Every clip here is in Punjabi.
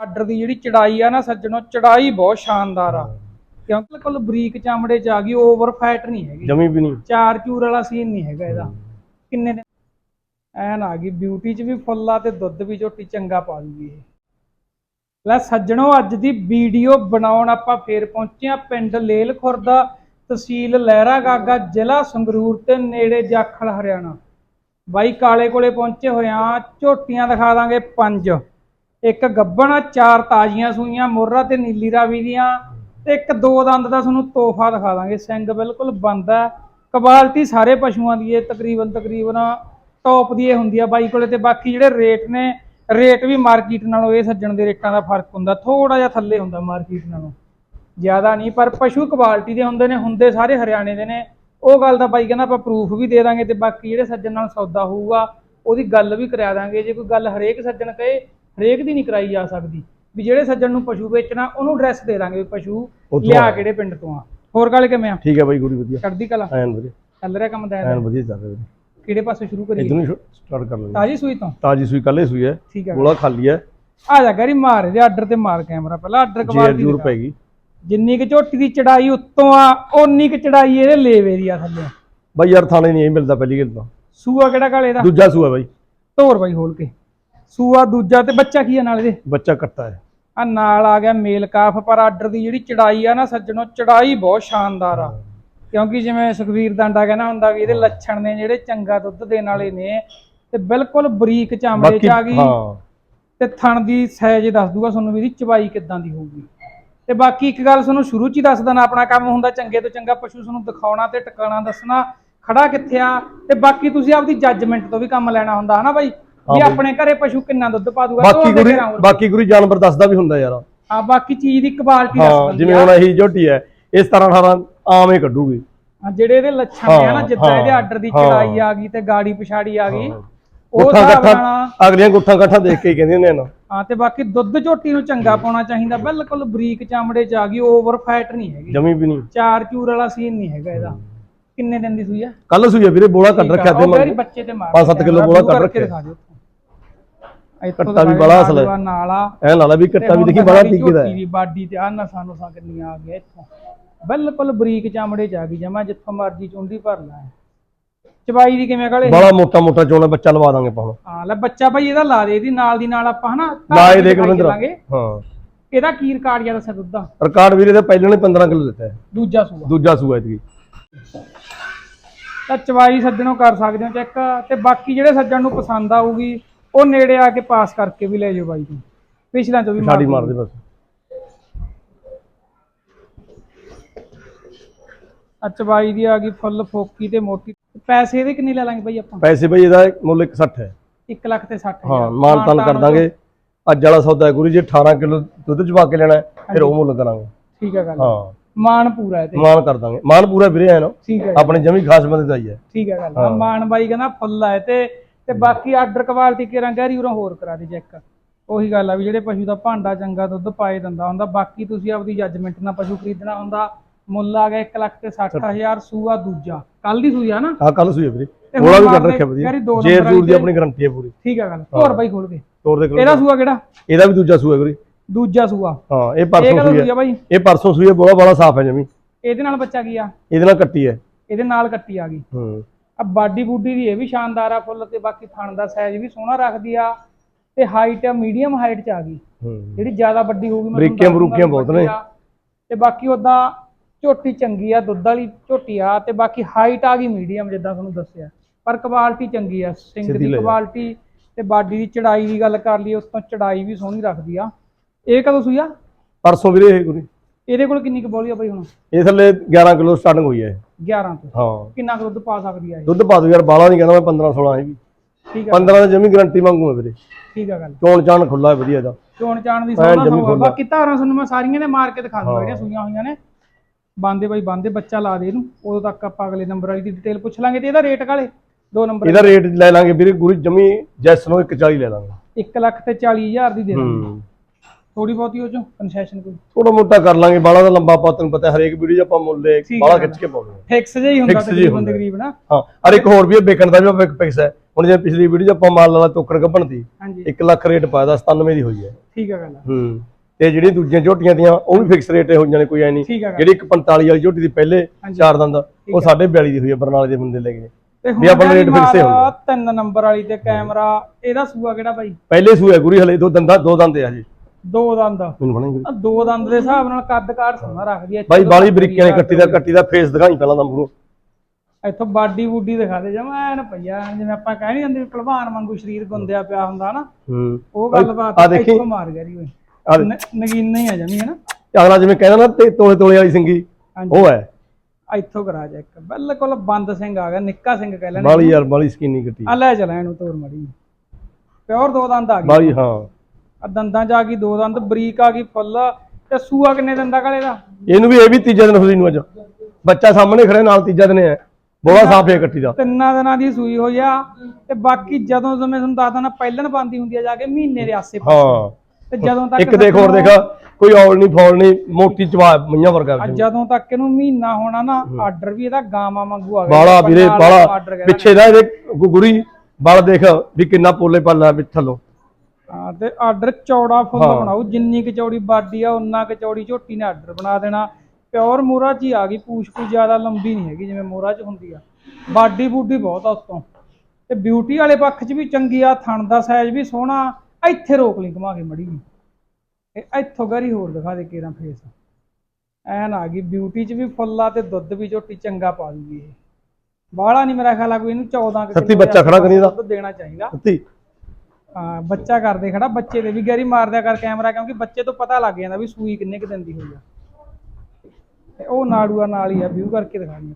ਆਰਡਰ ਦੀ ਜਿਹੜੀ ਚੜਾਈ ਆ ਨਾ ਸੱਜਣੋ ਚੜਾਈ ਬਹੁਤ ਸ਼ਾਨਦਾਰ ਆ। ਕਿਉਂਕਿ ਬਿਲਕੁਲ ਬਰੀਕ ਚਾਮੜੇ ਚ ਆ ਗਈ ਓਵਰ ਫੈਟ ਨਹੀਂ ਹੈਗੀ। ਜਮੀ ਵੀ ਨਹੀਂ। ਚਾਰ ਚੂਰ ਵਾਲਾ ਸੀਨ ਨਹੀਂ ਹੈਗਾ ਇਹਦਾ। ਕਿੰਨੇ ਦਿਨ ਐਨ ਆ ਗਈ ਬਿਊਟੀ ਚ ਵੀ ਫੁੱਲ ਆ ਤੇ ਦੁੱਧ ਵੀ ਝੋਟੀ ਚੰਗਾ ਪਾ ਦੂਗੀ ਇਹ। ਲੈ ਸੱਜਣੋ ਅੱਜ ਦੀ ਵੀਡੀਓ ਬਣਾਉਣ ਆਪਾਂ ਫੇਰ ਪਹੁੰਚੇ ਆ ਪਿੰਡ ਲੇਲ ਖੁਰਦਾ ਤਹਿਸੀਲ ਲਹਿਰਾ ਗਾਗਾ ਜ਼ਿਲ੍ਹਾ ਸੰਗਰੂਰ ਤੇ ਨੇੜੇ ਜਾਖਲ ਹਰਿਆਣਾ। ਬਾਈ ਕਾਲੇ ਕੋਲੇ ਪਹੁੰਚੇ ਹੋਏ ਆ ਝੋਟੀਆਂ ਦਿਖਾ ਦਾਂਗੇ ਪੰਜ। ਇੱਕ ਗੱਬਣ ਆ ਚਾਰ ਤਾਜ਼ੀਆਂ ਸੂਈਆਂ ਮੋਹਰਾ ਤੇ ਨੀਲੀ ਰਾਵੀ ਦੀਆਂ ਤੇ ਇੱਕ ਦੋ ਦੰਦ ਦਾ ਤੁਹਾਨੂੰ ਤੋਹਫਾ ਦਿਖਾ ਦਾਂਗੇ। ਸਿੰਘ ਬਿਲਕੁਲ ਬੰਦ ਹੈ। ਕੁਆਲਿਟੀ ਸਾਰੇ ਪਸ਼ੂਆਂ ਦੀ ਹੈ। ਤਕਰੀਬਨ ਤਕਰੀਬਨ ਟੌਪ ਦੀ ਇਹ ਹੁੰਦੀ ਆ ਬਾਈ ਕੋਲੇ ਤੇ। ਬਾਕੀ ਜਿਹੜੇ ਰੇਟ ਨੇ, ਰੇਟ ਵੀ ਮਾਰਕੀਟ ਨਾਲੋਂ ਇਹ ਸੱਜਣ ਦੇ ਰੇਟਾਂ ਦਾ ਫ਼ਰਕ ਹੁੰਦਾ। ਥੋੜਾ ਜਿਹਾ ਥੱਲੇ ਹੁੰਦਾ ਮਾਰਕੀਟ ਨਾਲੋਂ। ਜ਼ਿਆਦਾ ਨਹੀਂ, ਪਰ ਪਸ਼ੂ ਕੁਆਲਿਟੀ ਦੇ ਹੁੰਦੇ ਨੇ, ਹੁੰਦੇ ਸਾਰੇ ਹਰਿਆਣੇ ਦੇ ਨੇ। ਉਹ ਗੱਲ ਦਾ ਬਾਈ ਕਹਿੰਦਾ ਆਪਾਂ ਪ੍ਰੂਫ ਵੀ ਦੇ ਦਾਂਗੇ ਤੇ ਬਾਕੀ ਜਿਹੜੇ ਸੱਜਣ ਨਾਲ ਸੌਦਾ ਹੋਊਗਾ, ਉਹਦੀ ਗੱਲ ਵੀ ਕਰਾ ਦਾਂਗੇ। ਜੇ ਕੋਈ ਗੱਲ ਹਰੇਕ ਸੱਜਣ ਕਹੇ ਹਰੇਕ ਦੀ ਨਹੀਂ ਕਰਾਈ ਜਾ ਸਕਦੀ। ਵੀ ਜਿਹੜੇ ਸੱਜਣ ਨੂੰ ਪਸ਼ੂ ਵੇਚਣਾ ਉਹਨੂੰ ਐਡਰੈਸ ਦੇ ਦਾਂਗੇ ਵੀ ਪਸ਼ੂ ਉੱਥੋਂ ਲਿਆ। ਕਿਹੜੇ ਪਿੰਡ ਤੋਂ ਆ। ਹੋਰ ਗੱਲ ਕਿਵੇਂ ਆ? ਠੀਕ ਹੈ ਬਾਈ ਗੁਰੀ ਵਧੀਆ। ਚੜ੍ਹਦੀ ਕਲਾ। ਐਨ ਵਧੀਆ। ਚੱਲ ਰਿਹਾ ਕੰਮ ਦਾ ਐਨ ਵਧੀਆ ਚੱਲ ਰਿਹਾ ਕਿਹੜੇ ਪਾਸੇ ਸ਼ੁਰੂ ਕਰੀਏ? ਇਦੋਂ ਹੀ ਸਟਾਰਟ ਕਰ ਲੈਂਦੇ। ਤਾਜੀ ਸੂਈ ਤੋਂ? ਤਾਜੀ ਸੂਈ ਕੱਲੇ ਸੂਈ ਹੈ। ਠੀਕ ਹੈ। ਗੋਲਾ ਖਾਲੀ ਹੈ। ਆ ਜਾ ਗਰੀ ਮਾਰ ਇਹਦੇ ਆਰਡਰ ਤੇ ਮਾਰ ਕੈਮਰਾ ਪਹਿਲਾਂ ਆਰਡਰ ਜੇਰ ਕੁਆਲਿਟੀ ਜੂਰ ਦਿਖਾ। ਪੈਗੀ ਜਿੰਨੀ ਕਿ ਝੋਟੀ ਦੀ ਚੜਾਈ ਉੱਤੋਂ ਆ ਓਨੀ ਕਿ ਚੜਾਈ ਇਹਦੇ ਲੇਵੇ ਦੀ ਆ ਥੱਲੇ। ਬਾਈ ਯਾਰ ਥਾਣੇ ਨਹੀਂ ਇਹ ਮਿਲਦਾ ਪਹਿਲੀ ਗੱਲ ਤਾਂ। ਸੂਆ ਕਿਹੜਾ ਕਾਲੇ ਦਾ? ਦੂਜਾ ਸੂਆ ਬਾਈ। ਧੋਰ ਬਾਈ ਖੋਲ ਕੇ। ਸੂਆ ਦੂਜਾ ਤੇ ਬੱਚਾ ਕੀ ਆ ਨਾਲ ਇਹਦੇ? ਬੱਚਾ ਕੱਟਾ ਹੈ। ਆ ਨਾਲ ਆ ਗਿਆ ਮੇਲ ਕਾਫ ਪਰ ਆਰਡਰ ਦੀ ਜਿਹੜੀ ਚੜਾਈ ਆ ਨਾ ਸੱਜਣੋ ਚੜਾਈ ਬਹੁਤ ਸ਼ਾਨਦਾਰ ਆ। ਕਿਉਂਕਿ ਜਿਵੇਂ ਸੁਖਵੀਰ ਦੰਡਾ ਕਹਿੰਦਾ ਹੁੰਦਾ ਵੀ ਇਹਦੇ ਲੱਛਣ ਨੇ ਜਿਹੜੇ ਚੰਗਾ ਦੁੱਧ ਦੇਣ ਵਾਲੇ ਨੇ ਤੇ ਬਿਲਕੁਲ ਬਰੀਕ ਚਾਮੜੇ ਚ ਆ ਗਈ। ਤੇ ਥਣ ਦੀ ਸਾਈਜ਼ ਦੱਸ ਦੂਗਾ ਤੁਹਾਨੂੰ ਵੀ ਇਹਦੀ ਚਬਾਈ ਕਿੱਦਾਂ ਦੀ ਹੋਊਗੀ। ਤੇ ਬਾਕੀ ਇੱਕ ਗੱਲ ਤੁਹਾਨੂੰ ਸ਼ੁਰੂ ਚ ਹੀ ਦੱਸ ਦੇਣਾ ਆਪਣਾ ਕੰਮ ਹੁੰਦਾ ਚੰਗੇ ਤੋਂ ਚੰਗਾ ਪਸ਼ੂ ਤੁਹਾਨੂੰ ਦਿਖਾਉਣਾ ਤੇ ਟਿਕਾਣਾ ਦੱਸਣਾ ਖੜਾ ਕਿੱਥੇ ਆ? ਤੇ ਬਾਕੀ ਤੁਸੀਂ ਆਪਦੀ ਜੱਜਮੈਂਟ ਤੋਂ ਵੀ ਕੰਮ ਲੈਣਾ ਹੁੰਦਾ ਹਨਾ ਬਾਈ? ਵੀ। ਆਪਣੇ ਘਰੇ ਪਸ਼ੂ ਕਿੰਨਾ ਦੁੱਧ ਪਾ ਦੂਗਾ ਬਾਕੀ ਗੁਰੀ। ਬਾਕੀ ਗੁਰੀ ਜਾਨਵਰ ਦੱਸਦਾ ਵੀ ਹੁੰਦਾ ਯਾਰ। ਹਾਂ ਬਾਕੀ ਚੀਜ਼ ਦੀ ਕੁਆਲਿਟੀ ਦੱਸ ਜਿਵੇਂ ਆ। ਹੁਣ ਇਹੀ ਝੋਟੀ ਹੈ ਇਸ ਤਰ੍ਹਾਂ ਠਾਰਾਂ ਆਮ ਹੀ ਕੱਢੂਗੀ ਜਿਹੜੇ ਇਹਦੇ ਲੱਛਣ ਨੇ ਨਾ ਜਿੱਦਾਂ ਇਹਦੇ ਆਰਡਰ ਦੀ। ਚੜਾਈ ਆ ਗਈ ਤੇ ਗਾੜੀ ਪਿਛਾੜੀ ਆ ਗਈ। ਉਹ ਨਾਲ ਅਗਲੀਆਂ ਗੁੱਠਾਂ ਗੱਠਾਂ ਦੇਖ ਕੇ ਹੀ ਕਹਿੰਦੀਆਂ ਨੇ ਨਾ ਹਾਂ ਤੇ ਬਾਕੀ ਦੁੱਧ ਝੋਟੀ ਨੂੰ ਚੰਗਾ ਪਾਉਣਾ ਚਾਹੀਦਾ ਬਿਲਕੁਲ ਬਰੀਕ ਚਾਮੜੇ ਚ ਆ ਗਈ ਓਵਰ ਫੈਟ ਨਹੀਂ ਹੈਗੀ। ਜਮੀ ਵੀ ਨਹੀਂ। ਚਾਰ ਚੂਰ ਵਾਲਾ ਸੀਨ ਨਹੀਂ ਹੈਗਾ ਇਹਦਾ। ਕਿੰਨੇ ਦਿਨ ਦੀ ਸੂਈ ਆ? ਕੱਲ ਸੂਈ ਹੈ ਵੀਰੇ ਬੋਲਾ ਕੱਢ ਰੱਖਿਆ ਤੇ ਮੇਰੀ ਮੈਂ ਬੱਚੇ ਤੇ ਮਾਰ ਪੰਜ ਸੱਤ ਕਿੱਲੋ ਬੋਲਾ ਕੱਢ ਰੱਖਿਆ। ਕੱਟਾ ਵੀ ਬੜਾ ਅਸਲ ਹੈ। ਨਾਲ। ਆ ਐ ਲਾਲਾ ਵੀ ਕੱਟਾ ਵੀ ਦੇਖੀ ਬੜਾ ਟਿੱਕੀ ਦਾ ਹੈ ਬਾਡੀ ਤੇ ਆ ਨਸਾਂ ਨਸਾਂ ਕਿੰਨੀਆਂ ਆ ਗਈਆਂ ਇੱਥੋਂ। ਬਿਲਕੁਲ ਬਰੀਕ ਚਾਮੜੇ ਚ ਆ ਗਈ ਜਮਾ ਜਿੱਥੋਂ ਮਰਜ਼ੀ ਚੁੰਡੀ ਭਰ ਲੈ। ਚਬਾਈ ਦੀ ਕਿਵੇਂ ਕਾਲੇ? ਬੜਾ ਮੋਟਾ ਮੋਟਾ ਚੋਣਾ ਬੱਚਾ ਲਵਾ ਦਾਂਗੇ ਆਪਾਂ ਹਾਂ ਲੈ ਬੱਚਾ ਭਾਈ ਇਹਦਾ ਲਾ ਦੇ ਇਹਦੀ ਨਾਲ ਦੀ ਨਾਲ ਆਪਾਂ ਹਨਾ ਲਾਏ ਦੇਖ ਲਵਿੰਦਰ। ਹਾਂ ਇਹਦਾ ਕੀ ਰਿਕਾਰਡ ਜ਼ਿਆਦਾ ਦੱਸਿਆ ਦੁੱਧ ਦਾ ਰਿਕਾਰਡ ਵੀਰੇ ਦੇ ਪਹਿਲੇ ਨੇ 15 ਕਿਲੋ ਦਿੱਤਾ ਹੈ। ਦੂਜਾ ਸੂਆ। ਦੂਜਾ ਸੂਆ ਇਤਕੀ ਤਾਂ ਚਵਾਈ ਸੱਜਣੋਂ ਕਰ ਸਕਦੇ ਹੋ ਚੈੱਕ ਤੇ ਬਾਕੀ ਜਿਹੜੇ ਸੱਜਣ ਨੂੰ ਪਸੰਦ ਆਊਗੀ ਉਹ ਨੇੜੇ ਆ ਕੇ ਪਾਸ ਕਰਕੇ ਵੀ ਲੈ ਜਾਓ ਬਾਈ ਤੋਂ ਪਿਛਲਾਂ ਤੋਂ ਵੀ ਦਿਓ। ਮਾਰਦੇ ਬਸ। ਆ ਚਵਾਈ ਦੀ ਆ ਗਈ ਫੁੱਲ ਫੋਕੀ ਤੇ ਮੋਟੀ। ਪੈਸੇ ਇਹਦੇ ਕਿੰਨੇ ਲੈ ਲਾਂਗੇ ਬਾਈ ਆਪਾਂ? ਪੈਸੇ ਬਈ ਇਹਦਾ ਮੁੱਲ 160 ਹੈ। 1 ਲੱਖ ਤੇ 60 ਹਾਂ ਮਾਨ ਤਾਨ ਕਰ ਦਾਂਗੇ ਅੱਜ ਵਾਲਾ ਸੌਦਾ ਹੈ ਗੁਰੂ ਜੀ 18 ਕਿਲੋ ਦੁੱਧ ਚਵਾ ਕੇ ਲੈਣਾ ਹੈ, ਫਿਰ ਉਹ ਮੁੱਲ ਕਰਾਂਗੇ। ਠੀਕ ਹੈ ਗੱਲ। ਹਾਂ। ਮਾਨ ਪੂਰਾ ਹੈ ਤੇ ਮਾਨ ਕਰ ਦਾਂਗੇ। ਮਾਨ ਪੂਰਾ ਵੀਰੇ ਹੈ ਨਾ। ਠੀਕ ਹੈ ਆਪਣੇ ਜਮੀ ਖਾਸ ਬੰਦੇ ਦਾ ਹੀ ਹੈ। ਠੀਕ ਹੈ ਗੱਲ। ਆ ਮਾਨ ਬਾਈ ਕਹਿੰਦਾ ਫੁੱਲ ਹੈ ਤੇ ਤੇ ਬਾਕੀ ਆਰਡਰ ਕੁਆਲਿਟੀ ਕਿਰਾਂ ਗਹਿਰੀ ਉਰੋਂ ਹੋਰ ਕਰਾ ਦੇ ਚੈੱਕ ਉਹੀ ਗੱਲ ਆ ਵੀ ਜਿਹੜੇ ਪਸ਼ੂ ਦਾ ਭਾਂਡਾ ਚੰਗਾ ਦੁੱਧ ਪਾਏ ਦਿੰਦਾ ਹੁੰਦਾ ਬਾਕੀ ਤੁਸੀਂ ਆਪਦੀ ਜੱਜਮੈਂਟ ਨਾਲ ਪਸ਼ੂ ਖਰੀਦਣਾ ਹੁੰਦਾ ਮੁੱਲ ਆ ਗਿਆ 1 ਲੱਖ ਤੇ 60000 ਸੂਆ ਦੂਜਾ। ਕੱਲ ਦੀ ਸੂਈ ਆ ਨਾ? ਹਾਂ ਕੱਲ ਸੂਈ ਹੈ ਵੀਰੇ। ਬੋਲਾ ਵੀ ਕੱਢ ਰੱਖਿਆ ਵਧੀਆ। ਯਾਰੀ ਦੋ ਜੇਰ ਨੰਬਰ ਜੂਰ ਦੀ ਆਪਣੀ ਗਾਰੰਟੀ ਹੈ ਪੂਰੀ। ਠੀਕ ਹੈ ਗੱਲ। ਹੋਰ ਬਾਈ ਖੋਲ ਕੇ। ਤੋੜ ਦੇ ਇਹਦਾ ਸੂਆ ਕਿਹੜਾ? ਇਹਦਾ ਵੀ ਦੂਜਾ ਸੂਆ ਵੀਰੇ। ਦੂਜਾ ਸੂਆ ਹਾਂ ਇਹ ਪਰਸੋਂ ਸੂਈ ਆ। ਬਾਈ? ਇਹ ਪਰਸੋਂ ਸੂਈ ਬੋਲਾ ਬੜਾ ਸਾਫ਼ ਹੈ ਜਮੀ। ਇਹਦੇ ਨਾਲ ਬੱਚਾ ਕੀ ਆ? ਇਹਦੇ ਨਾਲ ਕੱਟੀ ਹੈ। ਇਹਦੇ ਨਾਲ ਕੱਟੀ ਆ ਗਈ। ਹੂੰ। ਆ ਬਾਡੀ ਬੂਡੀ ਦੀ ਇਹ ਵੀ ਸ਼ਾਨਦਾਰ ਆ ਫੁੱਲ ਤੇ ਬਾਕੀ ਥਣ ਦਾ ਸਾਈਜ਼ ਵੀ ਸੋਹਣਾ ਰੱਖਦੀ ਆ ਤੇ ਹਾਈਟ ਮੀਡੀਅਮ ਹਾਈਟ ਚ ਆ ਗਈ। ਜਿਹੜੀ ਜ਼ਿਆਦਾ ਵੱਡੀ ਹੋਊਗੀ ਮੈਂ ਬਰੀਕੀਆਂ ਬਰੂਕੀਆਂ ਬਹੁਤ ਨੇ। ਆ। ਤੇ ਬਾਕੀ ਉਦਾਂ ਝੋਟੀ ਚੰਗੀ ਆ ਦੁੱਧ ਵਾਲੀ ਝੋਟੀ ਆ ਤੇ ਬਾਕੀ ਹਾਈਟ ਆ ਗਈ ਮੀਡੀਅਮ ਜਿੱਦਾਂ ਤੁਹਾਨੂੰ ਦੱਸਿਆ। ਪਰ ਕੁਆਲਿਟੀ ਚੰਗੀ ਆ ਸਿੱਧੀ ਦੀ। ਕੁਆਲਿਟੀ ਤੇ ਬਾਡੀ ਦੀ ਚੜਾਈ ਦੀ ਗੱਲ ਕਰ ਲਈ ਉਸ ਤੋਂ ਚੜਾਈ ਵੀ ਸੋਹਣੀ ਰੱਖਦੀ ਆ। ਇਹ ਕਦੋਂ ਸੂਈ ਆ? ਪਰਸੋਂ ਵੀਰੇ ਇਹ ਗੁਰੀ। ਇਹਦੇ ਕੋਲ ਕਿੰਨੀ ਕੁ ਬੋਲੀ ਆ ਬਈ ਹੁਣ? ਇਹ ਥੱਲੇ 11 ਕਿਲੋ ਸਟਾਰਟਿੰਗ ਹੋਈ ਹੈ 11 ਤੋਂ। ਹਾਂ। ਕਿੰਨਾ ਕੁ ਦੁੱਧ ਪਾ ਸਕਦੀ ਆ ਇਹ? ਦੁੱਧ ਪਾ ਦੋ ਯਾਰ ਬਾਲਾ ਨਹੀਂ ਕਹਿੰਦਾ ਮੈਂ 15 16 ਹੈ ਵੀ। ਠੀਕ ਆ। 15 ਦਾ ਜਮੀ ਗਾਰੰਟੀ ਮੰਗੂਗਾ ਵੀਰੇ। ਠੀਕ ਆ ਗੱਲ। ਚੋਣ ਚਾਣ ਖੁੱਲਾ ਹੈ ਵਧੀਆ ਦਾ ਚੋਣ ਚਾਣ ਦੀ ਐਨ ਸੋਹਣਾ ਜਮੀ ਸਮਾਂ ਖੁੱਲਾ। ਬਾਕੀ ਧਾਰਾਂ ਤੁਹਾਨੂੰ ਮੈਂ ਸਾਰੀਆਂ ਨੇ ਮਾਰ ਕੇ ਦਿਖਾ ਦੂੰਗਾ ਹਾਂ। ਜਿਹੜੀਆਂ ਸੂਈਆਂ ਹੋਈਆਂ ਨੇ। ਬਾਂਦੇ ਬਾਈ ਬਾਂਦੇ ਬੱਚਾ ਲਾ ਦੇ ਇਹਨੂੰ। ਉਦੋਂ ਤੱਕ ਆਪਾਂ ਅਗਲੇ ਨੰਬਰ ਵਾਲੀ ਦੀ ਡਿਟੇਲ ਪੁੱਛ ਲਾਂਗੇ ਤੇ ਇਹਦਾ ਰੇਟ ਕਾਲੇ ਦੋ ਨੰਬਰ ਇਹਦਾ ਰੇਟ ਲੈ ਲਾਂਗੇ ਵੀਰੇ ਗੁਰੀ ਜਮੀ ਜੈਸ ਨੂੰ 140 ਲੈ ਲਾਂਗੇ। 1 ਲੱਖ ਤੇ 40000 ਦੀ ਦੇ ਦਾਂਗੇ। ਹੂੰ ਥੋੜੀ ਬਹੁਤੀ ਉਹ ਚੋਂ ਕਨਸੈਸ਼ਨ ਕੋਈ? ਥੋੜਾ ਮੋਟਾ ਕਰ ਲਾਂਗੇ ਬਾਲਾ ਦਾ ਲੰਬਾ ਆਪਾਂ ਤੈਨੂੰ ਪਤਾ ਹਰੇਕ ਵੀਡੀਓ 'ਚ ਆਪਾਂ ਮੁੱਲੇ ਠੀਕ ਬਾਲਾ ਹੈ। ਖਿੱਚ ਕੇ ਪਾਉਂਦੇ ਹਾਂ ਫਿਕਸ ਜਿਹਾ ਹੀ ਹੁੰਦਾ Fix ਜਿਹਾ ਹੀ ਤਕਰੀਬਨ ਹੁੰਦਾ। ਤਕਰੀਬਨ ਨਾ? ਹਾਂ ਅਰ ਇੱਕ ਹੋਰ ਵੀ ਹੈ, ਵਿਕਣ ਦਾ ਵੀ ਆਪਾਂ ਇੱਕ ਫਿਕਸ ਹੈ। ਹੁਣ ਜੇ ਪਿਛਲੀ ਵੀਡੀਓ 'ਚ ਆਪਾਂ ਮਾਲ ਵਾਲਾ ਟੋਕਰ ਗੱਭਣ ਦੀ ਹਾਂਜੀ। 1 ਲੱਖ ਰੇਟ ਪਾਇਆ ਦਾ 97 ਦੀ ਹੋਈ ਹੈ। ਠੀਕ ਹੈ ਗੱਲ ਹੂੰ ਤੇ ਜਿਹੜੀ ਦੂਜੀਆਂ ਝੋਟੀਆਂ ਦੀਆਂ ਉਹ ਵੀ ਫਿਕਸ ਰੇਟ ਹੋਈਆਂ ਨੇ ਕੋਈ ਐ ਨਹੀਂ। ਠੀਕ ਹੈ ਗੱਲ। ਜਿਹੜੀ ਇੱਕ 45 ਵਾਲੀ ਝੋਟੀ ਦੀ ਪਹਿਲੇ ਹਾਂਜੀ। ਚਾਰ ਦੰਦ ਉਹ 42 ਦੀ ਹੋਈ ਹੈ ਬਰਨਾਲੇ ਦੇ ਬੰਦੇ ਲੈ ਗਏ ਤੇ ਵੀ ਆਪਣਾ ਜਿਹੜੀ rate fix ਹੀ ਹੁੰਦਾ। ਤਿੰਨ ਨੰਬਰ ਵਾਲੀ ਤੇ ਕੈਮਰਾ ਇਹਦਾ ਸੂਆ ਕਿਹੜਾ ਭਾਈ ਪਹਿਲੇ ਸੂਏ ਗੁਰੀ ਹਲੇ ਦੋ ਦੰਦਾਂ ਦੋ ਦੰਦ ਆ ਜੀ ਦੋ ਦੰਦ। ਮੈਨੂੰ ਬਣਾਈ ਆ ਦੋ ਦੰਦ ਦੇ ਹਿਸਾਬ ਨਾਲ ਕੱਦ ਕਾਠ ਸੋਹਣਾ ਰੱਖਦੀ ਐ ਬਾਈ ਬਾਲੀ ਬਰੀਕੀਆਂ ਨੇ ਕੱਟੀ ਦਾ ਕੱਟੀ ਦਾ ਫੇਸ ਦਿਖਾਈ ਪਹਿਲਾਂ ਤਾਂ ਮੂਰੋਂ ਇੱਥੋਂ ਬਾਡੀ ਬੂਡੀ ਦਿਖਾ ਦੇ ਜਮਾ ਐਨ ਪਈਆ ਜਿਵੇਂ ਆਪਾਂ ਕਹਿ ਨਹੀਂ ਜਾਂਦੇ ਵੀ ਭਲਵਾਨ ਵਾਂਗੂ ਸਰੀਰ ਗੁੰਦਿਆ ਪਿਆ ਹੁੰਦਾ ਨਾ। ਹੂੰ। ਉਹ ਬਾਈ, ਗੱਲਬਾਤ ਆਹ ਦੇਖੀ। ਇੱਥੋਂ ਮਾਰ ਗਿਆ ਜੀ ਓਏ ਆ ਦੇ- ਨ- ਨਗੀਨਾ ਹੀ ਆ ਜਮੀ ਹੈ ਨਾ ਅਗਲਾ ਜਿਵੇਂ ਕਹਿੰਦਾ ਨਾ ਤੇ ਤੋਲੇ ਤੋਲੇ ਵਾਲੀ ਸਿੰਗੀ ਹਾਂਜੀ। ਉਹ ਹੈ। ਇੱਥੋਂ ਕਰਾ ਜਾ ਇੱਕ। ਬਿਲਕੁਲ ਬੰਦ ਸਿੰਘ ਆ ਗਿਆ ਨਿੱਕਾ ਸਿੰਘ ਕਹਿ ਲੈਣੇ ਬਾਲੀ ਯਾਰ ਬਾਲੀ ਸਕੀਨੀ ਕੱਟੀ। ਆ ਲੈ ਚਲਾ ਇਹਨੂੰ ਤੋਰ ਮੜੀ। ਪਿਓਰ ਦੋ ਦੰਦ ਆ ਗਏ। ਬਾਲੀ ਹਾਂ। ਆ ਦੰਦਾਂ ਚ ਆ ਗਈ ਦੋ ਦੰਦ ਬਰੀਕ ਆ ਗਈ ਫੁੱਲ ਤੇ ਸੂਆ ਕਿੰਨੇ ਦੰਦਾ ਕਾਲੇ ਦਾ? ਇਹਨੂੰ ਵੀ ਇਹ ਵੀ ਤੀਜਾ ਦਿਨ ਹੋਈ ਨੂੰ ਅੱਜ। ਬੱਚਾ ਸਾਹਮਣੇ ਖੜੇ ਨਾਲ ਤੀਜਾ ਦਿਨ ਹੈ ਬੋਲਾ ਸਾਫ਼ ਹੈ ਕੱਟੀ ਦਾ। ਤਿੰਨਾਂ ਦਿਨਾਂ ਦੀ ਸੂਈ ਹੋਈ ਆ ਤੇ ਬਾਕੀ ਜਦੋਂ ਜਿਵੇਂ ਤੁਹਾਨੂੰ ਦੱਸਦਾ ਨਾ ਪਹਿਲਣ ਬੰਦੀ ਹੁੰਦੀ ਆ ਜਾ ਕੇ ਮਹੀਨੇ ਦੇ ਆਸੇ ਹਾਂ। ਤੇ ਜਦੋਂ ਤੱਕ ਇੱਕ ਦੇਖ ਹੋਰ ਦੇਖ ਕੋਈ ਔਲ ਨਹੀਂ ਫੌਲ ਨਹੀਂ ਮੋਟੀ ਚਵਾ ਮਈਆਂ ਵਰਗਾ ਜਦੋਂ ਤੱਕ ਇਹਨੂੰ ਮਹੀਨਾ ਹੋਣਾ ਨਾ ਆਰਡਰ ਵੀ ਇਹਦਾ ਗਾਵਾਂ ਵਾਂਗੂ ਆ ਗਿਆ। ਬਾਲਾ ਵੀਰੇ ਬਾਲਾ ਪਿੱਛੇ ਦਾ ਇਹਦੇ ਗੁਗੁਰੀ ਬਲ ਦੇਖ ਵੀ ਕਿੰਨਾ ਪੋਲੇ ਪੱਲਾ ਵਿੱਚ ਥੱਲੋਂ। ਹਾਂ ਤੇ ਆਰਡਰ ਚੌੜਾ ਫੁੱਲ ਹਾਂ। ਬਣਾਉ ਜਿੰਨੀ ਕੁ ਚੌੜੀ ਬਾਡੀ ਆ ਉਨਾ ਕੁ ਚੌੜੀ ਝੋਟੀ ਨੇ ਆਰਡਰ ਬਣਾ ਦੇਣਾ। ਪਿਓਰ ਮੋਰਾ ਚ ਹੀ ਆ ਗਈ ਪੂਛ ਕੋਈ ਜ਼ਿਆਦਾ ਲੰਬੀ ਨਹੀਂ ਹੈਗੀ ਜਿਵੇਂ ਮੋਰਾ ਚ ਹੁੰਦੀ ਆ। ਬਾਡੀ ਬੂਡੀ ਬਹੁਤ ਆ ਉਸ ਤੋਂ ਤੇ ਬਿਊਟੀ ਵਾਲੇ ਪੱਖ ਚ ਵੀ ਚੰਗੀ ਆ ਥਣ ਦਾ ਸਾਈਜ਼ ਵੀ ਸੋਹਣਾ ਇੱਥੇ ਰੋਕ ਲਈ ਘੁਮਾ ਕੇ ਮੜੀ ਜੀ। ਇਹ ਇੱਥੋਂ ਗਰੀ ਹੋਰ ਦਿਖਾ ਦੇ ਕੇਰਾਂ ਫੇਸ ਐਨ ਆ ਗਈ ਬਿਊਟੀ ਚ ਵੀ ਫੁੱਲ ਆ ਤੇ ਦੁੱਧ ਵੀ ਝੋਟੀ ਚੰਗਾ ਪਾ ਦੂਗੀ ਇਹ ਬਾਹਲਾ ਨਹੀਂ ਮੇਰਾ ਖਿਆਲ ਆ ਕੋਈ ਇਹਨੂੰ 14 ਕੁ ਸੱਤੀ ਕਿੱਲੋ ਦੇ ਬੱਚਾ ਖੜਾ ਕਰੀ ਇਹਦਾ। ਦੁੱਧ ਦੇਣਾ ਚਾਹੀਦਾ। ਸੱਤੀ ਹਾਂ ਬੱਚਾ ਕਰਦੇ ਖੜਾ ਬੱਚੇ ਦੇ ਵੀ ਗੈਰੀ ਮਾਰਦਿਆ ਕਰ ਕੈਮਰਾ ਕਿਉਂਕਿ ਬੱਚੇ ਤੋਂ ਪਤਾ ਲੱਗ ਜਾਂਦਾ ਵੀ ਸੂਈ ਕਿੰਨੇ ਕੁ ਦਿਨ ਦੀ ਹੋਈ ਆ। ਤੇ ਉਹ ਨਾੜੂਆ ਨਾਲ ਹੀ ਆ ਵਿਊ ਕਰਕੇ ਦਿਖਾਣੀ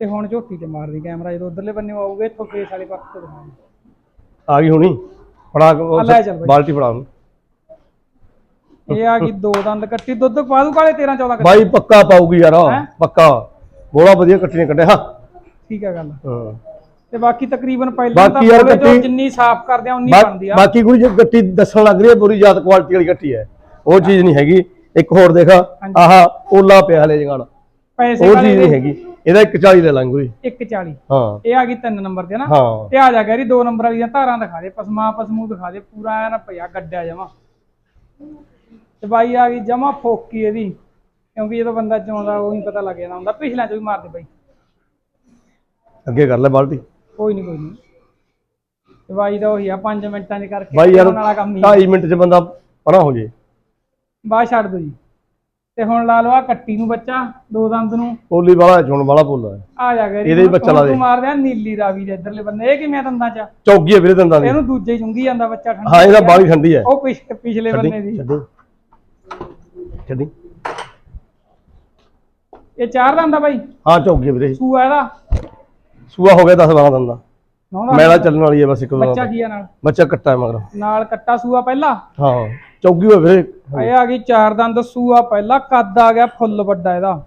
ਤੇ ਹੁਣ ਝੋਟੀ ਤੇ ਮਾਰਦੀ ਕੈਮਰਾ ਜਦੋਂ ਉਧਰਲੇ ਬੰਨੇ ਆਊਗੇ ਇੱਥੋਂ ਫੇਸ ਵਾਲੇ ਪਾਸੇ ਤੋਂ ਦਿਖਾਣੀ ਆ। ਗਈ ਹੁਣੀ? ਫੜਾ ਕੇ ਉਹ ਆ ਲੈ ਚੱਲ ਬਾਈ। ਬਾਲਟੀ ਫੜਾ ਉਹਨੂੰ। ਇਹ ਆ ਗਈ ਦੋ ਦੰਦ ਕੱਟੀ ਦੁੱਧ ਪਾ ਦੂ ਕਾਲੇ 13 14 ਬਾਈ ਪੱਕਾ ਪਾਊਗੀ ਯਾਰ? ਪੱਕਾ। ਬੋਲਾ ਵਧੀਆ ਕੱਟੀ ਨੇ ਕੱਢਿਆ ਠੀਕ ਆ ਗੱਲ। ਹਾਂ। ਤੇ ਬਾਕੀ ਤਕਰੀਬਨ ਪਹਿਲਾਂ ਤਾਂ ਬਾਕੀ ਯਾਰ ਬੋਲੇ ਜਿੰਨੀ ਸਾਫ਼ ਕਰਦੇ ਆ ਉਨੀ ਬਾ- ਬਣਦੀ ਆ। ਬਾਕੀ ਕੋਈ ਜੇ ਗੱਟੀ ਦੱਸਣ ਲੱਗ ਰਹੀ ਹੈ ਬੁਰੀ ਜਾਤ ਕੁਆਲਿਟੀ ਵਾਲੀ ਗੱਟੀ ਹੈ। ਉਹ ਚੀਜ਼ ਨਹੀਂ ਹੈਗੀ। ਇੱਕ ਹੋਰ ਦੇਖ ਆਹ ਓਲਾ ਪਿਆ ਹਲੇ ਜਗਾਲ ਪੈਸੇ ਚੀਜ਼ ਨਹੀਂ ਹੈਗੀ। ਇਹਦਾ 140 ਲੈ ਲਾਂਗੇ ਕੋਈ। 140 ਹਾਂ। ਇਹ ਆ ਗਈ ਤਿੰਨ ਨੰਬਰ ਤੇ ਨਾ। ਹਾਂ। ਤੇ ਆ ਜਾ ਗੈਰੀ ਦੋ ਨੰਬਰ ਵਾਲੀਆਂ ਧਾਰਾਂ ਦਿਖਾ ਦੇ ਪਸਮਾ ਪਸਮੂ ਦਿਖਾ ਦੇ ਪੂਰਾ ਐਨ ਪਿਆ ਗੱਡਿਆ ਜਮਾ। ਤੇ ਬਾਈ ਆ ਗਈ ਜਮਾ ਫੋਕੀ ਇਹਦੀ। ਕਿਉਂਕਿ ਜਦੋਂ ਬੰਦਾ ਚਾਉਂਦਾ ਉਹੀ ਪਤਾ ਲੱਗ ਜਾਂਦਾ। ਹੁੰਦਾ ਪਿਛਲਿਆਂ ਚ ਵੀ ਮਾਰਦੇ ਬਾਈ। ਅੱਗੇ ਕਰ ਲੈ ਬਾਲਟੀ। ਕੋਈ ਨਹੀਂ ਕੋਈ ਨਹੀਂ ਤੇ ਬਾਈ ਦਾ ਉਹੀ ਆ 5 ਮਿੰਟਾਂ ਚ ਕਰਕੇ ਬਾਈ ਯਾਰ ਕਰਨ ਵਾਲਾ ਕੰਮ ਹੀ 2.5 ਮਿੰਟ 'ਚ ਬੰਦਾ ਪਰਾਂ ਹੋ ਜੇ। ਬਾਅਦ ਛੱਡ ਦੋ ਜੀ। ਤੇ ਹੁਣ ਲਾ ਲਓ ਆ ਕੱਟੀ ਨੂੰ ਬੱਚਾ ਦੋ ਦੰਦ ਨੂੰ। ਪੋਲੀ ਵਾਲਾ ਚੁਣ ਵਾਲਾ ਪੋਲਾ ਆ ਜਾ ਗੈਰੀ ਇਹਦੇ ਹੀ ਬੱਚਾ ਲਾ ਦੇ। ਤੂੰ ਮਾਰਦੇ ਆ ਨੀਲੀ ਰਾਵੀ ਦੇ ਇਧਰਲੇ ਬੰਨੇ ਇਹ ਕਿਵੇਂ ਦੰਦਾਂ ਚ? ਚੌਗੀ ਹੈ ਵੀਰੇ ਦੰਦਾਂ ਦੀ। ਇਹਨੂੰ ਦੂਜੇ ਹੀ ਚੁੰਗੀ ਜਾਂਦਾ ਬੱਚਾ ਠੰਡਾ ਹਾਂ ਇਹਦਾ ਬਾਲੀ ਠੰਡੀ ਹੈ। ਉਹ ਪਿਛ- ਪਿਛਲੇ ਬੰਨੇ ਦੀ। ਛੱਡੀ। ਛੱਡੀ। ਇਹ ਚਾਰ ਦੰਦ ਆ ਬਾਈ? ਹਾਂ ਚੌਗੀ ਹੈ ਵੀਰੇ। ਸੂਆ ਇਹਦਾ? ਸੂਆ ਹੋ ਗਿਆ 10 12 ਦੰਦਾ ਨੌਂ ਦਾ ਮੈਲਾ ਚੱਲਣ ਵਾਲੀ ਹੈ ਬਸ ਇੱਕ ਦੋ ਬੱਚਾ ਕੀ ਆ ਨਾਲ? ਬੱਚਾ ਕੱਟਾ ਹੈ ਮਗਰ। ਨਾਲ ਕੱਟਾ ਸੂਆ ਪਹਿਲਾ? ਹਾਂ ਚੌਗੀ ਹੋਇਆ ਵੀਰੇ ਇਹ ਆ ਗਈ ਚਾਰ ਦੰਦ ਸੂਆ ਪਹਿਲਾ ਕੱਦ ਆ ਗਿਆ ਫੁੱਲ ਵੱਡਾ ਇਹਦਾ।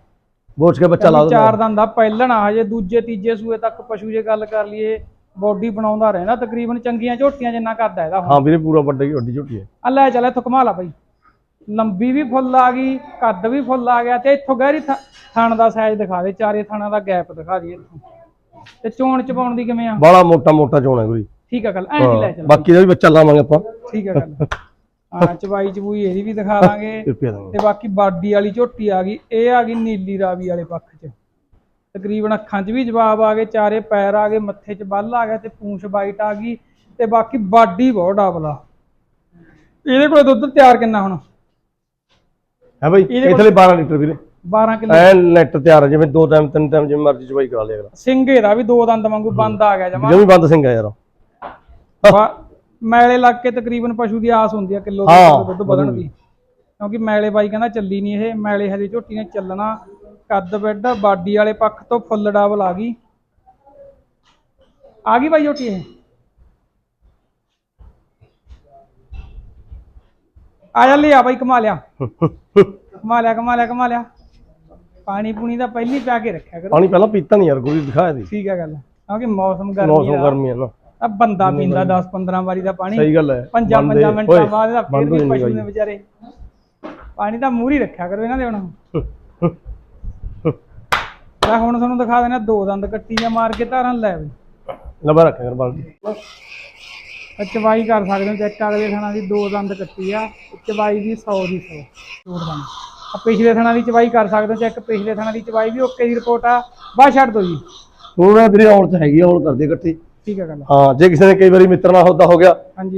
ਬੋਚ ਕੇ ਬੱਚਾ ਲਾ ਦੋ ਚਾਰ ਦੰਦ ਆ ਪਹਿਲਣ ਆ ਹਜੇ ਦੂਜੇ ਤੀਜੇ ਸੂਏ ਤੱਕ ਪਸ਼ੂ ਜੇ ਗੱਲ ਕਰ ਲਈਏ ਬੋਡੀ ਬਣਾਉਂਦਾ ਰਹਿਣਾ ਤਕਰੀਬਨ ਚੰਗੀਆਂ ਝੋਟੀਆਂ ਜਿੰਨਾ ਆ ਇਹਦਾ ਹੁਣ। ਹਾਂ ਵੀਰੇ ਪੂਰਾ ਵੱਡਾ ਹੀ ਵੱਡੀ ਝੋਟੀ ਹੈ। ਆ ਲੈ ਚੱਲ ਇੱਥੋਂ ਕਮਾ ਲਾ ਬਾਈ। ਲੰਬੀ ਵੀ ਫੁੱਲ ਆ ਗਈ ਕੱਦ ਵੀ ਫੁੱਲ ਆ ਗਿਆ ਤੇ ਇੱਥੋਂ ਗਹਿਰੀ ਥਣ ਦਾ ਸਾਈਜ਼ ਦਿਖਾ ਦੇ ਚਾਰੇ ਥਣਾਂ ਦਾ ਗੈਪ ਦਿਖਾ ਦੇ ਇੱਥੋਂ। ਤੇ ਚੋਣ ਚ ਪਾਉਣ ਦੀ ਕਿਵੇਂ ਆ? ਬਾਲਾ ਮੋਟਾ ਮੋਟਾ ਚੋਣਾ ਕੋਈ ਠੀਕ ਆ ਗੱਲ ਐਂ ਨਹੀਂ ਲੈ ਹਾਂ ਚੱਲ। ਬਾਕੀ ਦਾ ਵੀ ਬੱਚਾ ਲਾਵਾਂਗੇ ਆਪਾਂ। ਠੀਕ ਆ ਗੱਲ। ਹਾਂ ਚਵਾਈ ਚਬੂਈ ਇਹਦੀ ਵੀ ਦਿਖਾ ਦਾਂਗੇ। ਤੇ ਬਾਕੀ ਬਾਡੀ ਵਾਲੀ ਝੋਟੀ ਆ ਗਈ ਇਹ ਆ ਗਈ ਨੀਲੀ ਰਾਵੀ ਵਾਲੇ ਪੱਖ 'ਚ। ਤਕਰੀਬਨ ਅੱਖਾਂ 'ਚ ਵੀ ਜਵਾਬ ਆ ਗਏ ਚਾਰੇ ਪੈਰ ਆ ਗਏ ਮੱਥੇ 'ਚ ਬੱਲ ਆ ਗਿਆ ਤੇ ਪੂੰਛ ਵਾਈਟ ਆ ਗਈ। ਤੇ ਬਾਕੀ ਬਾਡੀ ਬਹੁਤ ਡਬਲਾ ਇਹਦੇ ਕੋਲ ਦੁੱਧ ਤਿਆਰ ਕਿੰਨਾ ਹੁਣ? ਹੈ ਬਾਈ ਇਥਲੇ 12 ਲੀਟਰ ਵੀਰੇ। 12 ਕਿਲੋ। ਐ ਨੈਟ ਤਿਆਰ ਹੈ ਜਿਵੇਂ ਦੋ ਟਾਈਮ ਤਿੰਨ ਟਾਈਮ ਜਿਵੇਂ ਮਰਜ਼ੀ ਚਵਾਈ ਕਰਾ ਲਿਆ ਅਗਲਾ। ਸਿੰਘੇ ਦਾ ਵੀ ਦੋ ਦੰਦ ਵਾਂਗੂ ਬੰਦ ਆ ਗਿਆ ਜਮਾ। ਜਮੀ ਬੰਦ ਸਿੰਘ ਆ ਯਾਰ ਮੈਲੇ ਲੱਗ ਕੇ ਤਕਰੀਬਨ ਪਸ਼ੂ ਦੀ ਆਸ ਹੁੰਦੀ ਆ ਕਿਲੋ ਹਾਂ, ਦੁੱਧ ਵਧਣ ਦੀ। ਕਿਉਂਕਿ ਮੈਲੇ ਬਾਈ ਕਹਿੰਦਾ ਚੱਲੀ ਨਹੀਂ ਇਹ ਮੈਲੇ ਹਜੇ ਝੋਟੀ ਨੇ ਚੱਲਣਾ। ਕੱਦ ਬੈੱਡ ਬਾਡੀ ਵਾਲੇ ਪੱਖ ਤੋਂ ਫੁੱਲ ਡਬਲ ਆ ਗਈ। ਆ ਗਈ ਬਾਈ ਝੋਟੀ ਇਹ? ਆ ਜਾ ਲਿਆ ਬਾਈ ਕਮਾ ਲਿਆ। ਕਮਾ ਲਿਆ ਕਮਾ ਲਿਆ ਕਮਾ ਲਿਆ। ਪਾਣੀ ਪੂਣੀ ਦਾ ਪਹਿਲੀ ਪਿਆ ਕੇ ਰੱਖਿਆ ਕਰੋ। ਪਾਣੀ ਪਹਿਲਾਂ ਪੀਤਾ ਨਹੀਂ ਯਾਰ ਕੋਈ ਦਿਖਾਇਆ ਦੀ ਠੀਕ ਹੈ ਗੱਲ। ਕਿਉਂਕਿ ਮੌਸਮ ਗਰਮੀ ਮੌਸਮ ਦਾ ਗਰਮੀ ਹੈ ਨਾ। ਆ ਬੰਦਾ ਪੀਂਦਾ 10 15 ਵਾਰੀ ਦਾ ਪਾਣੀ। ਸਹੀ ਗੱਲ ਹੈ। ਪੰਜਾਂ ਬਣਦੇ- ਪੰਜਾਂ ਮਿੰਟਾਂ ਓਏ, ਬਾਅਦ ਇਹਦਾ ਫਿਰ ਵੀ ਪਸ਼ੂ। ਨੇ ਵਿਚਾਰੇ। ਪਾਣੀ ਤਾਂ ਮੂਹਰੀ ਰੱਖਿਆ ਕਰੋ ਇਹਨਾਂ ਦੇ ਹੁਣ। ਲੈ ਹੁਣ ਤੁਹਾਨੂੰ ਦਿਖਾ ਦੇਣਾ ਦੋ ਦੰਦ ਕੱਟੀ ਜਾਂ ਮਾਰ ਕੇ ਧਾਰਾਂ ਲੈ ਵੀ ਲੰਬਾ ਰੱਖਿਆ ਕਰ ਬਾਲਟੀ। ਚਵਾਈ ਕਰ ਸਕਦੇ ਹੋ ਚੈੱਕ ਅਗਲੇ ਥਣਾ ਦੀ ਦੋ ਦੰਦ ਕੱਟੀ ਆ ਚਵਾਈ ਦੀ 100 ਦੀ 100 ਛੋੜ ਦੰਦ। ਪਿਛਲੇ ਥਣਾ ਦੀ ਚਵਾਈ ਕਰ ਸਕਦੇ ਹੋ ਚੈੱਕ ਪਿਛਲੇ ਥਣਾ ਦੀ ਚਵਾਈ ਵੀ ਓਕੇ ਦੀ ਰਿਪੋਰਟ ਆ। ਬਾਹਰ ਛੱਡ ਦਿਓ ਜੀ। ਹੁਣ ਮੈਂ ਵੀਰੇ ਔਲ ਚ ਹੈਗੀ ਹੁਣ ਕਰਦੀ ਇਕੱਠੀ। ਠੀਕ ਆ ਗੱਲ ਹਾਂ ਜੇ ਕਿਸੇ ਨੇ ਕਈ ਵਾਰੀ ਮਿੱਤਰ ਨਾਲ ਹੋਦਾ ਹੋ ਗਿਆ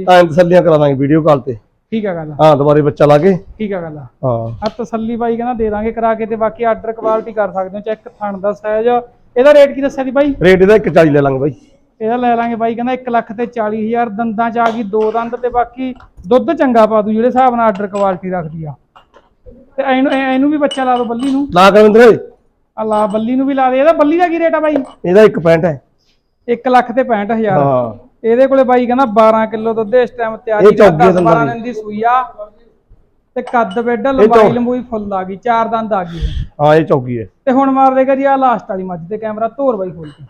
ਤਾਂ ਐਂ ਤਸੱਲੀਆਂ ਕਰਾ ਦਾਂਗੇ ਵੀਡੀਓ ਕਾਲ ਤੇ। ਠੀਕ ਆ ਗੱਲ ਹਾਂ ਦੁਬਾਰੇ ਬੱਚਾ ਲਾ ਕੇ। ਠੀਕ ਆ ਗੱਲ ਹਾਂ। ਆ ਤਸੱਲੀ ਬਾਈ ਕਹਿੰਦਾ ਦੇ ਦਾਂਗੇ ਕਰਾ ਕੇ ਤੇ ਬਾਕੀ ਆਰਡਰ ਕੁਆਲਿਟੀ ਕਰ ਸਕਦੇ ਹੋ ਚੈੱਕ ਥਣ ਦਾ ਸਾਈਜ਼ ਇਹਦਾ ਰੇਟ ਕੀ ਦੱਸਿਆ ਸੀ ਬਾਈ? ਰੇਟ ਇਹਦਾ 140 ਲੈ ਲਾਂਗੇ ਬਾਈ। ਇਹਦਾ ਲੈ ਲਾਂਗੇ ਬਾਈ ਕਹਿੰਦਾ 1 ਲੱਖ ਤੇ 40 ਹਜ਼ਾਰ ਦੰਦਾਂ ਚ ਆ ਗਈ ਦੋ ਦੰਦ ਤੇ ਬਾਕੀ ਦੁੱਧ ਚੰਗਾ ਪਾ ਦੂ ਜਿਹੜੇ ਹਿਸਾਬ ਨਾਲ ਆਰਡਰ ਕੁਆਲਿਟੀ ਰੱਖਦੀ ਆ। ਤੇ ਇਹਨੂੰ ਇਹ- ਇਹਨੂੰ ਵੀ ਬੱਚਾ ਲਾ ਦੋ ਬੱਲੀ ਨੂੰ। ਲਾ ਕਵਿੰਦਰ ਆ ਲਾ ਬੱਲੀ ਨੂੰ ਵੀ ਲਾ ਦੇ। ਇਹਦਾ ਬੱਲੀ ਦਾ ਕੀ ਰੇਟ ਆ ਬਾਈ? ਇਹਦਾ 1 ਪੈਂਟ ਹੈ। 1 ਲੱਖ ਤੇ 65 ਹਜ਼ਾਰ। ਹਾਂ। ਇਹਦੇ ਕੋਲੇ ਬਾਈ ਕਹਿੰਦਾ 12 ਕਿਲੋ ਦੁੱਧ ਇਸ ਟਾਈਮ ਤਿਆਰੀ ਚੌਗੀ 10 ਦੰਦਾਂ 12 ਦੀ। ਦਿਨ ਦੀ ਸੂਈ ਆ। ਤੇ ਕੱਦ ਬੈੱਡ ਲੰਬਾਈ ਲੰਬੂਈ ਫੁੱਲ ਆ ਗਈ। ਚਾਰ ਦੰਦ ਆ ਗਈ। ਹਾਂ ਇਹ ਚੌਕੀ ਹੈ। ਤੇ ਹੁਣ ਮਾਰ ਦੇਗਾ ਜੀ ਆ ਲਾਸਟ ਵਾਲੀ ਮੱਝ ਤੇ ਕੈਮਰਾ ਧੋਰ ਬਾਈ ਖੋਲ ਕੇ।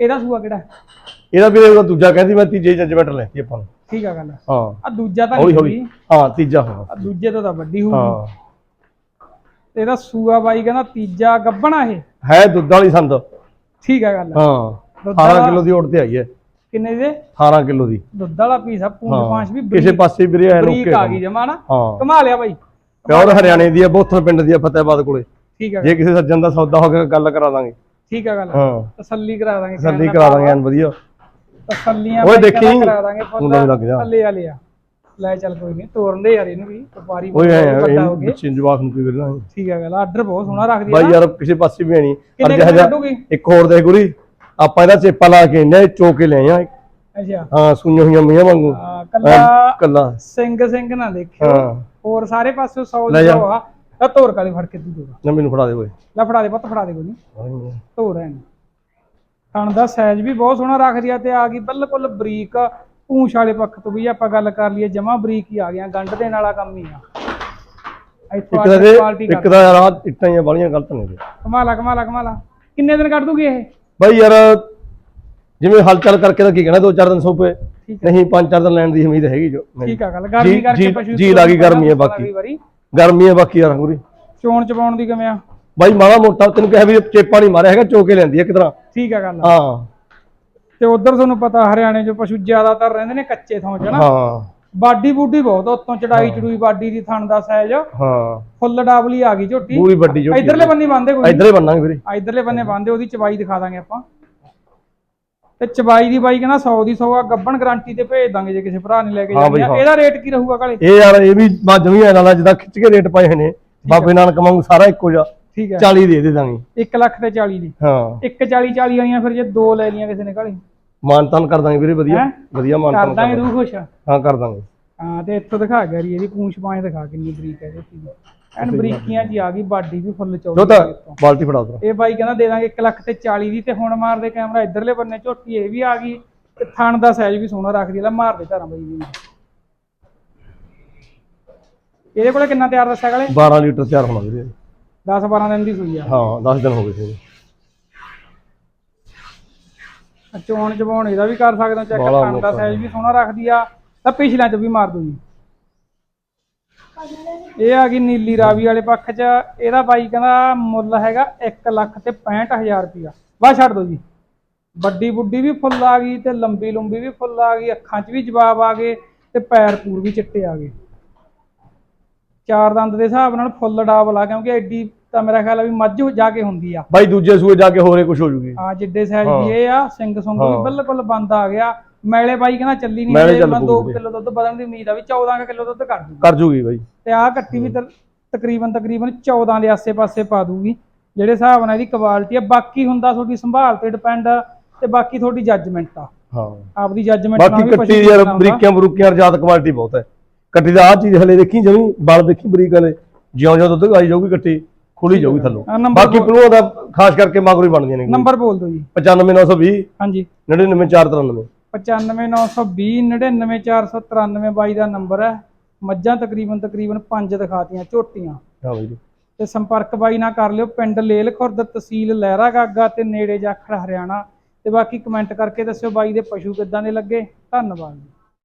ਇਹਦਾ ਸੂਆ ਕਿਹੜਾ ਹੈ? ਇਹਦਾ ਵੀਰੇ ਉਹਦਾ ਦੂਜਾ ਕਹਿੰਦੀ ਮੈਂ ਤੀਜੇ ਜੱਜਮੈਂਟ ਲੈਤੀ ਆਪਾਂ ਨੂੰ। ਠੀਕ ਆ ਗੱਲ। ਹਾਂ। ਆ ਦੂਜਾ ਤਾਂ ਨਹੀਂ ਹਾਂ ਤੀਜਾ ਹਾਂ। ਦੂਜੇ ਤੋਂ ਤਾਂ ਵੱਡੀ ਹੋਊਗੀ। ਹਾਂ। ਤੇ ਇਹਦਾ ਸੂਆ ਬਾਈ ਕਹਿੰਦਾ ਤੀਜਾ ਗੱਬਣਾ ਇਹ। ਹੈ ਦੁੱਧ ਵਾਲੀ ਸੰਦ। ਠੀਕ ਆ ਗੱਲ। ਹਾਂ ਦੁੱਧ 18 ਵਾਲਾ- ਕਿਲੋ ਦੀ ਔੜ ਤੇ ਆਈ ਹੈ। ਕਿੰਨੇ ਦੇ? 18 ਕਿਲੋ ਦੀ। ਦੁੱਧ ਵਾਲਾ ਪੀਸ ਆ ਪੂੰਜ ਪਾਂਚ ਵੀ ਕਿਸੇ ਬਰੀਕ ਪਾਸੇ ਵੀਰੇ ਐ ਬਰੀਕ ਰੋਕੇ ਆ ਗਈ ਜਮਾ ਨਾ। ਹਾਂ। ਕਮਾ ਲਿਆ ਬਾਈ। ਪਿਓਰ ਹਰਿਆਣੇ ਦੀ ਹੈ ਬੋਥਲ ਪਿੰਡ ਦੀ ਹੈ ਫਤਿਹਬਾਦ ਕੋਲੇ। ਠੀਕ ਆ ਜੇ ਕਿਸੇ ਸੱਜਣ ਦਾ ਸੌਦਾ ਹੋ ਗਿਆ ਗੱਲ ਕਰਾ ਦਾਂਗੇ। ਠੀਕ ਆ ਗੱਲ। ਹਾਂ। ਤਸੱਲੀ ਕਰਾ ਦਾਂਗੇ। ਤਸੱਲੀ ਕਰਾ ਦਾਂਗੇ ਐਨ ਵਧੀਆ। ਤਸੱਲੀਆਂ ਓਏ ਬਾਈ ਕਹਿੰਦਾ ਦੇਖੀ, ਕਰਾ ਦਾਂਗੇ ਮੁੰਡਾ ਵੀ ਲੱਗ ਜਾ। ਥੱਲੇ ਆ। ਲਿਆ ਲੈ ਚੱਲ ਕੋਈ ਨਹੀਂ ਤੋਰਨ ਦੇ ਯਾਰ ਇਹਨੂੰ ਵੀ ਵਪਾਰੀ ਓਏ ਐ ਵੱਡਾ ਹੋ ਗਏ ਬੱਚੇ ਜਵਾਕ ਨੂੰ ਕੀ ਕਰਨਾ ਠੀਕ ਆ ਗੱਲ ਆਰਡਰ ਬਹੁਤ ਸੋਹਣਾ ਰੱਖਦੀ ਆ ਬਾਈ ਨਾ। ਯਾਰ ਕਿਸੇ ਪਾਸੇ ਵੀ ਨਹੀਂ ਕਿੰਨੇ ਕਿੰਨੇ ਕੱਢੂਗੀ? ਇੱਕ ਹੋਰ ਦੇ ਗੁਰੀ ਆਪਾਂ ਇਹਦਾ ਚੇਪਾ ਲਾ ਕੇ ਇਹਨੇ ਚੋਕ ਲਿਆਏ ਆ। ਅੱਛਾ। ਹਾਂ ਸੁਈਆਂ ਹੋਈਆਂ ਮੀਆਂ ਵਾਂਗੂ। ਕੱਲਾ ਕੱਲਾ। ਸਿੰਘ ਸਿੰਘ ਨਾ ਦੇਖਿਓ। ਹਾਂ। ਹੋਰ ਸਾਰੇ ਪਾਸੇ 100 ਲੈ ਜਾ। ਜੋ ਆ। ਤਾਂ ਤੋਰ ਕਾਲੀ ਫੜ ਕੇ ਦੇਗਾ ਨਾ ਮੈਨੂੰ ਫੜਾ ਦੇ ਓਏ। ਲੈ ਫੜਾ ਦੇ ਪੁੱਤ ਫੜਾ ਦੇ ਕੋਈ ਨਹੀਂ ਰਹੇ ਨੇ ਥਣ ਦਾ ਸਾਈਜ਼ ਵੀ ਬਹੁਤ ਸੋਹਣਾ ਰੱਖਦੀ ਆ ਤੇ ਆ ਗਈ ਬਿਲਕੁਲ ਬਰੀਕ ਪੂੰਛ ਵਾਲੇ ਪੱਖ ਤੋਂ ਵੀ ਆਪਾਂ ਗੱਲ ਕਰ ਲਈਏ ਜਮਾ ਬਰੀਕ ਹੀ ਆ ਗਿਆ ਗੰਢ ਦੇਣ ਵਾਲਾ ਕੰਮ ਹੀ ਆ। ਇੱਥੋਂ ਇੱਕ ਦਾ ਦੇ ਇੱਕ ਦਾ ਯਾਰ ਇੱਟਾਂ ਹੀ ਬਾਲੀਆਂ ਗਲਤ ਨੇ। ਕਮਾਲਾ ਕਮਾਲਾ ਕਮਾਲਾ ਕਿੰਨੇ ਦਿਨ ਕੱਢ ਦੂਗੀ ਇਹ? ਬਾਈ ਯਾਰ ਜਿਵੇਂ ਹਲਚਲ ਕਰਕੇ ਤਾਂ ਕੀ ਕਹਿਣਾ ਦੋ ਚਾਰ ਦਿਨ ਸੋਪੇ ਨਹੀਂ ਪੰਜ ਚਾਰ ਦਿਨ ਲੈਣ ਦੀ ਉਮੀਦ ਹੈਗੀ ਜੋ। ਠੀਕ ਆ ਗੱਲ ਗਰਮੀ ਕਰਕੇ ਪਸ਼ੂ ਜੀ ਲੱਗੀ ਗਰਮੀ ਹੈ ਬਾਕੀ। ਗਰਮੀ ਹੈ ਬਾਕੀ ਯਾਰ ਗੁਰੀ ਚੋਣ ਚਪਾਉਣ ਦੀ ਕਿਵੇਂ ਆ? ਬਾਈ ਮਾੜਾ ਮੋਟਾ ਤੈਨੂੰ ਕਿਹਾ ਵੀ ਚੇਪਾ ਨਹੀਂ ਮਾਰਿਆ ਹੈਗਾ ਚੋਕੇ ਲੈਂਦੀ ਹੈ ਕਿਤਰਾ ਠੀਕ ਆ ਗੱਲ ਹਾਂ। ਤੇ ਉਧਰ ਤੁਹਾਨੂੰ ਪਤਾ ਹਰਿਆਣੇ 'ਚ ਪਸ਼ੂ ਜ਼ਿਆਦਾਤਰ ਰਹਿੰਦੇ ਨੇ ਕੱਚੇ ਥਾਂ 'ਚ ਨਾ। ਹਾਂ। ਬਾਡੀ ਬੂਡੀ ਬਹੁਤ ਆ, ਉੱਤੋਂ ਚੜਾਈ ਚੜੂਈ ਬਾਡੀ ਦੀ ਥਣ ਦਾ ਸਾਈਜ਼ ਹਾਂ। ਫੁੱਲ ਡਾਬਲੀ ਆ ਗਈ ਝੋਟੀ। ਪੂਰੀ ਵੱਡੀ ਜੋ ਇਧਰਲੇ ਬੰਨੇ ਬੰਦੇ ਕੋਈ? ਇਧਰ ਬੰਨਾਂਗੇ ਵੀਰੇ। ਆ ਇਧਰਲੇ ਬੰਨੇ ਬੰਦੇ ਉਹਦੀ ਚਬਾਈ ਦਿਖਾ ਦਾਂਗੇ ਆਪਾਂ। ਤੇ ਚਬਾਈ ਦੀ ਬਾਈ ਕਹਿੰਦਾ 100 ਦੀ 100 ਆ ਗੱਬਣ ਗਾਰੰਟੀ ਤੇ ਭੇਜ ਦਾਂਗੇ ਜੇ ਕਿਸੇ ਭਰਾ ਨੇ ਲੈ ਕੇ ਹਾਂ ਜਾਣੀ ਬਈ, ਆ ਹਾਂ। ਇਹਦਾ ਰੇਟ ਕੀ ਰਹੂਗਾ ਕਾਲੇ? ਇਹ ਯਾਰ ਇਹ ਵੀ ਬਾ ਜਮੀ ਐ ਨਾਲ ਜਿੱਦਾਂ ਖਿੱਚ ਕੇ ਰੇਟ ਪਾਏ ਹੋਏ ਨੇ। ਬਾਬੇ ਨਾਨਕ ਵਾਂਗੂ ਸਾਰਾ ਇੱਕੋ ਜਿਹਾ। ਠੀਕ ਹੈ। 40 ਦੇ ਦੇ ਦਾਂਗੇ 1 ਲੱਖ ਤੇ 40 ਦੀ। ਹਾਂ। 1 40 40 ਆਈਆਂ ਫਿਰ ਜੇ ਦੋ ਲੈ ਲਈਆਂ ਕਿਸੇ ਨੇ ਕਾਲੇ ਮਾਨਤਾਨ ਕਰ ਦਾਂਗੇ ਵੀਰੇ ਵਧੀਆ। ਹੈਂ? ਵਧੀਆ ਕਰ ਮਾਨਤਾਨ ਦਾਂਗੇ। ਰੂਹ ਖੁਸ਼ ਆ? ਹਾਂ ਕਰ ਦਾਂਗੇ। ਹਾਂ ਤੇ ਇੱਥੋਂ ਦਿਖਾ ਗਿਆ ਰਹੀ ਇਹਦੀ ਪੂੰਛ ਪਾਏ ਦਿਖਾ ਕਿੰਨੀ ਬਰੀਕ ਹੈ ਝੋਟੀ ਦੀ ਐਨ ਬਰੀਕੀਆਂ ਜੀ ਆ ਗਈ ਬਾਡੀ ਵੀ ਫੁੱਲ ਚੌੜੀ ਜੋ ਤਾਂ ਆ ਇੱਥੋਂ। ਬਾਲਟੀ ਫੜਾ ਦੋ ਇਹ ਬਾਈ ਕਹਿੰਦਾ ਦੇ ਦਾਂਗੇ 1 ਲੱਖ ਤੇ 40 ਦੀ ਤੇ ਹੁਣ ਮਾਰਦੇ ਕੈਮਰਾ ਇਧਰਲੇ ਬੰਨੇ ਝੋਟੀ ਇਹ ਵੀ ਆ ਗਈ। ਤੇ ਥਣ ਦਾ ਸਾਈਜ਼ ਵੀ ਸੋਹਣਾ ਰੱਖਦੀ ਲੈ ਮਾਰਦੇ ਧਾਰਾਂ ਬਾਈ ਜੀ। ਇਹਦੇ ਕੋਲੇ ਕਿੰਨਾ ਤਿਆਰ ਦੱਸਿਆ ਗਲੇ 12 ਲੀਟਰ ਤਿਆਰ ਹੋਣਾ ਵੀਰੇ। 10 12 ਦਿਨ ਦੀ ਸੂਈ ਆ। ਹਾਂ 10 ਦਿਨ ਹੋ ਗਏ ਸੀ। ਚੋਣ ਚਵਾਉਣ ਇਹਦਾ ਵੀ ਕਰ ਸਕਦੇ ਹੋ ਚੈੱਕ ਬਾਹਲਾ ਦਾ ਮੌਕਾ। ਸਾਈਜ਼ ਵੀ ਸੋਹਣਾ ਰੱਖਦੀ ਆ ਤਾਂ ਪਿਛਲਿਆਂ ਚ ਵੀ ਮਾਰ ਦੂ ਜੀ ਇਹ ਆ ਗਈ ਨੀਲੀ ਰਾਵੀ ਵਾਲੇ ਪੱਖ ਚ ਇਹਦਾ ਬਾਈ ਕਹਿੰਦਾ ਮੁੱਲ ਹੈਗਾ 1 ਲੱਖ ਤੇ 65000 ਰੁਪਿਆ ਵਾ ਛੱਡ ਦੋ ਜੀ। ਵੱਡੀ ਬੁੱਢੀ ਵੀ ਫੁੱਲ ਆ ਗਈ ਤੇ ਲੰਬੀ ਲੰਬੀ ਵੀ ਫੁੱਲ ਆ ਗਈ ਅੱਖਾਂ 'ਚ ਵੀ ਜਵਾਬ ਆ ਗਏ ਤੇ ਪੈਰ ਪੂਰ ਵੀ ਚਿੱਟੇ ਆ ਗਏ। ਚਾਰ ਦੰਦ ਦੇ ਹਿਸਾਬ ਨਾਲ ਫੁੱਲ ਡਾਬਲ ਆ ਕਿਉਂਕਿ ਐਡੀ ਤਾਂ ਮੇਰਾ ਖਿਆਲ ਆ ਵੀ ਮੱਝ ਜਾ ਕੇ ਹੁੰਦੀ ਆ। ਬਾਈ ਦੂਜੇ ਸੂਏ ਜਾ ਕੇ ਹੋਰੇ ਕੁਝ ਹੋ ਜੂਗੀ। ਆ ਜਿੱਡੇ ਸਾਈਜ਼ ਹਾਂ। ਦੀ ਇਹ ਆ ਸਿੰਘ ਸੁੰਗ ਵੀ ਹਾਂ। ਬਿਲਕੁਲ ਬੰਦ ਆ ਗਿਆ। ਮੈਲੇ ਬਾਈ ਕਹਿੰਦਾ ਚੱਲੀ ਨਹੀਂ ਚੱਲ 2 ਪਊਗੀ। ਕਿਲੋ ਦੁੱਧ ਵਧਣ ਦੀ ਉਮੀਦ ਆ ਵੀ 14 ਕਿਲੋ ਦੁੱਧ ਕਰ ਦੂਗੀ। ਕਰ ਜੂਗੀ ਬਾਈ। ਤੇ ਆਹ ਕੱਟੀ ਵੀ ਤਕਰੀਬਨ ਤਕਰੀਬਨ 14 ਦੇ ਆਸੇ-ਪਾਸੇ ਪਾ ਦੂਗੀ। ਜਿਹੜੇ ਹਿਸਾਬ ਨਾਲ ਇਹਦੀ ਕੁਆਲਿਟੀ ਆ ਬਾਕੀ ਹੁੰਦਾ ਤੁਹਾਡੀ ਸੰਭਾਲ ਤੇ ਡਿਪੈਂਡ ਤੇ ਬਾਕੀ ਤੁਹਾਡੀ ਜੱਜਮੈਂਟ ਆ। ਹਾਂ। ਆਪਦੀ ਜੱਜਮੈਂਟ ਨਾਲ ਬਾਕੀ ਵੀ ਕੱਟੀ ਪਸ਼ੂ ਯਾਰ। ਬਰੀਕੀਆਂ ਬਰੂਕੀਆਂ ਰਜਾਤ ਕੁਆਲਿਟੀ ਬਹੁਤ ਹੈ। ਕੱਟੀ ਦਾ ਆ ਚੀਜ਼ ਹਲੇ ਦੇਖੀ ਜਮੀ ਬਲ ਦੇਖੀ ਬਰੀਕ ਵਾਲੇ ਜਿਉਂ ਜਿਉਂ ਦੁੱਧ ਆਈ ਜਾਊਗੀ ਕੱਟੀ ਖੁੱਲੀ ਜਾਊਗੀ ਥੱਲੋਂ। ਆਹ ਬਾਕੀ ਪਲੂਆਂ ਦਾ ਖਾਸ ਕਰਕੇ ਮਗਰੋਂ ਹੀ ਬਣਦੀਆਂ ਨੇ। ਨੰਬਰ ਬੋਲ ਦਿਓ ਜੀ। 95920 ਹਾਂਜੀ। 99493 95920 99493 ਬਾਈ ਦਾ ਨੰਬਰ ਹੈ। ਮੱਝਾਂ ਤਕਰੀਬਨ ਤਕਰੀਬਨ ਪੰਜ ਦਿਖਾਤੀਆਂ ਝੋਟੀਆਂ। ਹਾਂ ਬਾਈ ਜੀ। ਤੇ ਸੰਪਰਕ ਬਾਈ ਨਾਲ ਕਰ ਲਿਓ ਪਿੰਡ ਲੇਲ ਖੁਰਦ ਤਹਿਸੀਲ ਲਹਿਰਾ ਗਾਗਾ ਤੇ ਨੇੜੇ ਜਾਖੜ ਹਰਿਆਣਾ। ਤੇ ਬਾਕੀ ਕਮੈਂਟ ਕਰਕੇ ਦੱਸਿਓ ਬਾਈ ਦੇ ਪਸ਼ੂ ਕਿੱਦਾਂ ਦੇ ਲੱਗੇ। ਧੰਨਵਾਦ ਜੀ।